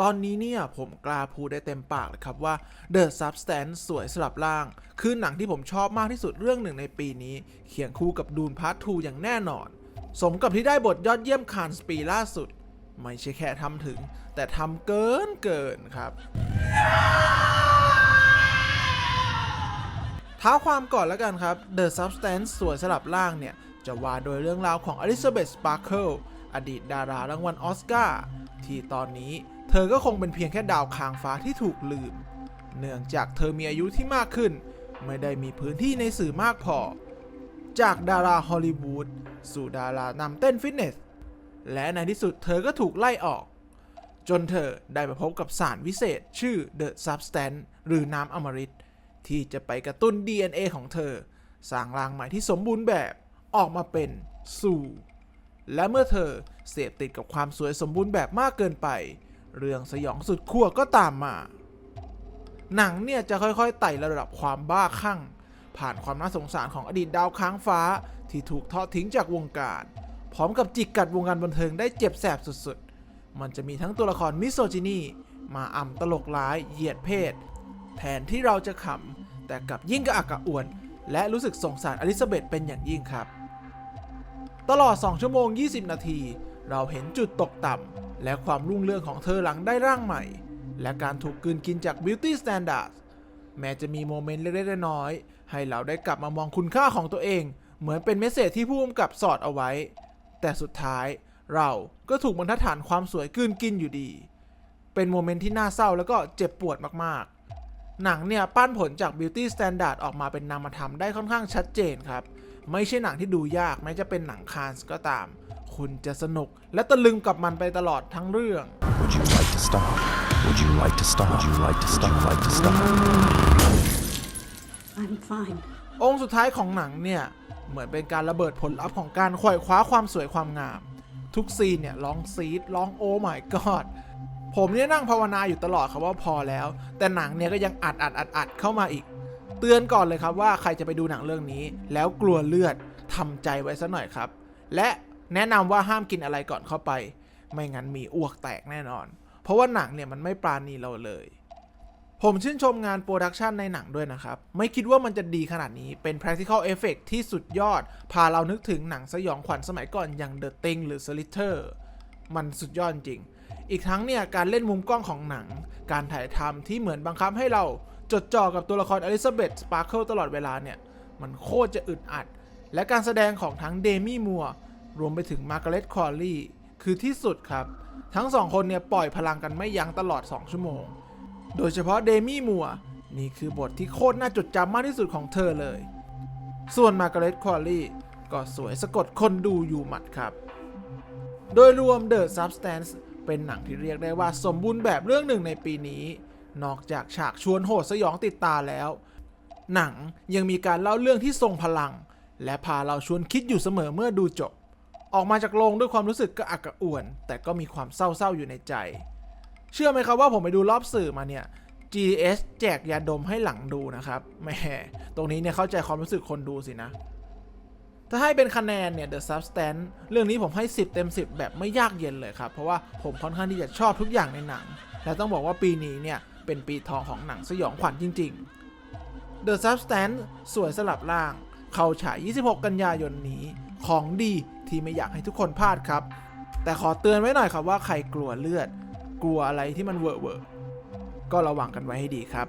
ตอนนี้เนี่ยผมกล้าพูดได้เต็มปากเลยครับว่า The Substance สวยสลับล่าง คือหนังที่ผมชอบมากที่สุดเรื่องหนึ่งในปีนี้ เคียงคู่กับดูนพาร์ท2อย่างแน่นอน สมกับที่ได้บทยอดเยี่ยมคานสปีล่าสุด ไม่ใช่แค่ทำถึง แต่ทำเกินเกินครับท้าความก่อนแล้วกันครับ The Substance สวยสลับล่างเนี่ย จะว่าโดยเรื่องราวของอลิซาเบธสปาร์เคิลอดีตดารารางวัลออสการ์ ที่ตอนนี้เธอก็คงเป็นเพียงแค่ดาวคางฟ้าที่ถูกลืม เนื่องจากเธอมีอายุที่มากขึ้น ไม่ได้มีพื้นที่ในสื่อมากพอ จากดาราฮอลลีวูดสู่ดารานำเต้นฟิตเนส และในที่สุดเธอก็ถูกไล่ออก จนเธอได้มาพบกับสารวิเศษชื่อ The Substance หรือน้ำอมฤตที่จะไปกระตุ้น DNA ของเธอ สร้างรางใหม่ที่สมบูรณ์แบบออกมาเป็นสู่ และเมื่อเธอเสพติดกับความสวยสมบูรณ์แบบมากเกินไป เรื่องสยองสุดขั้วก็ตามมา หนังเนี่ยจะค่อยๆไต่ระดับความบ้าคลั่ง ผ่านความน่าสงสารของอดีตดาวค้างฟ้าที่ถูกทอดทิ้งจากวงการ พร้อมกับจิกกัดวงการบันเทิงได้เจ็บแสบสุดๆ มันจะมีทั้งตัวละครมิโซจินีมาอ่ำตลกร้ายเหยียดเพศ แทนที่เราจะขำแต่กลับยิ่งกระอักกระอ่วน และรู้สึกสงสารอลิซาเบธเป็นอย่างยิ่งครับ ตลอด 2 ชั่วโมง 20 นาที เราเห็นจุดตกต่ำ และความรุ่งเรืองของเธอหลังได้ร่างใหม่ และการถูกกืนกินจาก Beauty Standards แม้จะมีโมเมนต์เล็กๆน้อยๆให้เราได้กลับมามองคุณค่าของตัวเอง เหมือนเป็นเมสเซจที่ผู้กำกับสอดเอาไว้ แต่สุดท้ายเราก็ถูกบรรทัดฐานความสวยกืนกินอยู่ดี เป็นโมเมนต์ที่น่าเศร้าแล้วก็เจ็บปวดมากๆ หนังเนี่ยปั้นผลจาก Beauty Standard ออกมาเป็นนามธรรมได้ค่อนข้างชัดเจนครับ ไม่ใช่หนังที่ดูยากแม้จะเป็นหนังคานส์ก็ตาม คุณจะสนุกและตะลึงกับมันไปตลอดทั้งเรื่อง Would you like to stop? Would you like to stop? Would you like to stop? Would you like to stop? I'm fine. องค์สุดท้ายของหนังเนี่ย เหมือนเป็นการระเบิดผลลัพธ์ของการขวอยคว้าความสวยความงาม ทุกซีนเนี่ยร้องซีดร้องโอ้ my god ผมเนี่ยนั่งภาวนาอยู่ตลอดครับว่าพอแล้ว แต่หนังเนี่ยก็ยังอัดอัดอัดอัดเข้ามาอีก เตือนก่อนเลยครับว่าใครจะไปดูหนังเรื่องนี้ แล้วกลัวเลือดทำใจไว้ซะหน่อยครับ และแนะนำว่าห้ามกินอะไรก่อนเข้าไป ไม่งั้นมีอ้วกแตกแน่นอน เพราะว่าหนังเนี่ยมันไม่ปราณีเราเลย ผมชื่นชมงานโปรดักชันในหนังด้วยนะครับ ไม่คิดว่ามันจะดีขนาดนี้เป็น practical effect ที่สุดยอด พาเรานึกถึงหนังสยองขวัญสมัยก่อนอย่าง The Thing หรือ Slither มันสุดยอดจริง อีกทั้งเนี่ยการเล่นมุมกล้องของหนัง การถ่ายทำที่เหมือนบังคับให้เราจดจ่อกับตัวละครอลิซาเบธสปาร์เคิลตลอดเวลาเนี่ย มันโคตรจะอึดอัด และการแสดงของทั้งเดมี่มัวรวมไปถึงมาร์กาเร็ตคอร์ลี่คือที่สุดครับ ทั้งสองคนเนี่ยปล่อยพลังกันไม่ยั้งตลอด 2 ชั่วโมง โดยเฉพาะเดมี่มัวนี่คือบทที่โคตรน่าจดจำมากที่สุดของเธอเลย ส่วนมาร์กาเร็ตคอร์ลี่ก็สวยสะกดคนดูอยู่หมัดครับ โดยรวม The Substance เป็นหนังที่เรียกได้ว่าสมบูรณ์แบบเรื่องหนึ่งในปีนี้ นอกจากฉากชวนโหดสยองติดตาแล้ว หนังยังมีการเล่าเรื่องที่ทรงพลัง และพาเราชวนคิดอยู่เสมอเมื่อดูจบ ออกมาจากโรงด้วยความรู้สึกกระอักกระอ่วน แต่ก็มีความเศร้าๆอยู่ในใจ เชื่อไหมครับว่าผมไปดูรอบสื่อมาเนี่ย GS แจกยาดมให้หลังดูนะครับแหมตรงนี้เนี่ยเข้าใจความรู้สึกคนดูสินะ ถ้าให้เป็นคะแนนเนี่ย The Substance เรื่องนี้ผมให้ 10 เต็ม 10 แบบไม่ยากเย็นเลยครับ เพราะว่าผมค่อนข้างที่จะชอบทุกอย่างในหนัง และต้องบอกว่าปีนี้เนี่ย เป็นปีทองของหนังสยองขวัญจริง ๆ The Substance สวยสลับล่าง เข้าฉาย 26 กันยายนนี้ ของดีที่ไม่อยากให้ทุกคนพลาดครับ แต่ขอเตือนไว้หน่อยครับว่าใครกลัวเลือด กลัวอะไรที่มันเวอร์เวอร์ก็ระวังกันไว้ให้ดีครับ